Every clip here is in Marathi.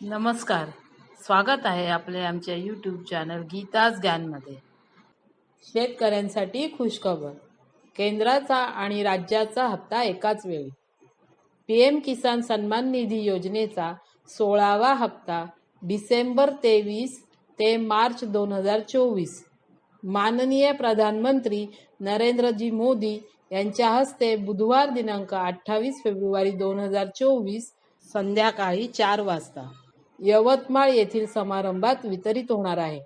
नमस्कार. स्वागत आहे आपले आमच्या यूट्यूब चॅनल गीताज ज्ञानमध्ये. शेतकऱ्यांसाठी खुशखबर. केंद्राचा आणि राज्याचा हप्ता एकाच वेळी. पी एम किसान सन्मान निधी योजनेचा सोळावा हप्ता डिसेंबर तेवीस ते मार्च दोन हजार चोवीस. माननीय प्रधानमंत्री नरेंद्रजी मोदी यांच्या हस्ते बुधवार दिनांक अठ्ठावीस फेब्रुवारी दोन हजार चोवीस संध्याकाळी चार वाजता. यवतमाळ येथील समारंभात वितरित होणार आहे.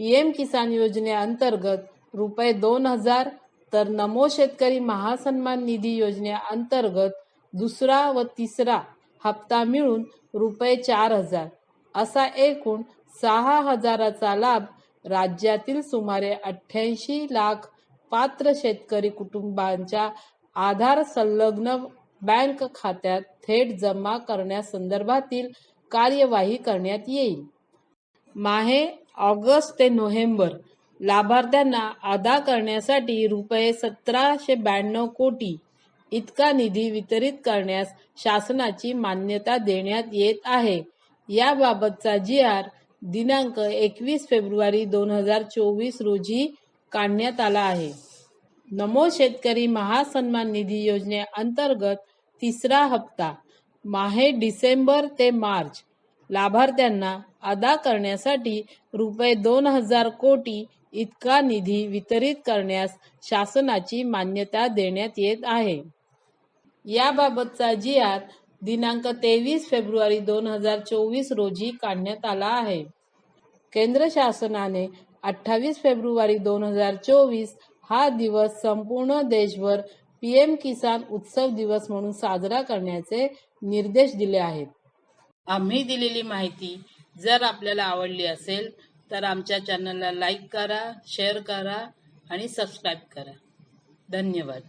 पी एम किसान योजनेअंतर्गत रुपये दोन हजार तर नमो शेतकरी महासन्मान निधी योजनेअंतर्गत दुसरा व तिसरा हप्ता मिळून रुपये चार हजार. असा एकूण सहा हजाराचा लाभ राज्यातील सुमारे अठ्ठ्याऐंशी लाख पात्र शेतकरी कुटुंबांच्या आधार संलग्न बँक खात्यात थेट जमा करण्यासंदर्भातील कार्यवाही करण्यात येईल. माहे ऑगस्ट ते नोव्हेंबर लाभार्थ्यांना अदा करण्यासाठी रुपये सतराशे ब्याण्णव कोटी इतका निधी वितरित करण्यास शासनाची मान्यता देण्यात येत आहे. याबाबतचा जी आर दिनांक एकवीस फेब्रुवारी दोन हजार चोवीस रोजी काढण्यात आला आहे. नमो शेतकरी महासन्मान निधी योजनेअंतर्गत तिसरा हप्ता माहे डिसेंबर ते मार्च. लाभार्थ्यांना अदा करण्यासाठी रुपये दोन हजार कोटी इतका निधी वितरित करण्यास शासनाची मान्यता देण्यात येत आहे. याबाबतचा जी आर दिनांक तेवीस फेब्रुवारी दोन हजार चोवीस रोजी काढण्यात आला आहे. केंद्र शासनाने अठ्ठावीस फेब्रुवारी दोन हजार चोवीस हा दिवस संपूर्ण देशभर पीएम किसान उत्सव दिवस म्हणून साजरा करण्याचे निर्देश दिले आहेत. आम्ही दिलेली माहिती जर आपल्याला आवडली असेल तर आमच्या चॅनलला लाईक करा शेअर करा आणि सबस्क्राईब करा. धन्यवाद.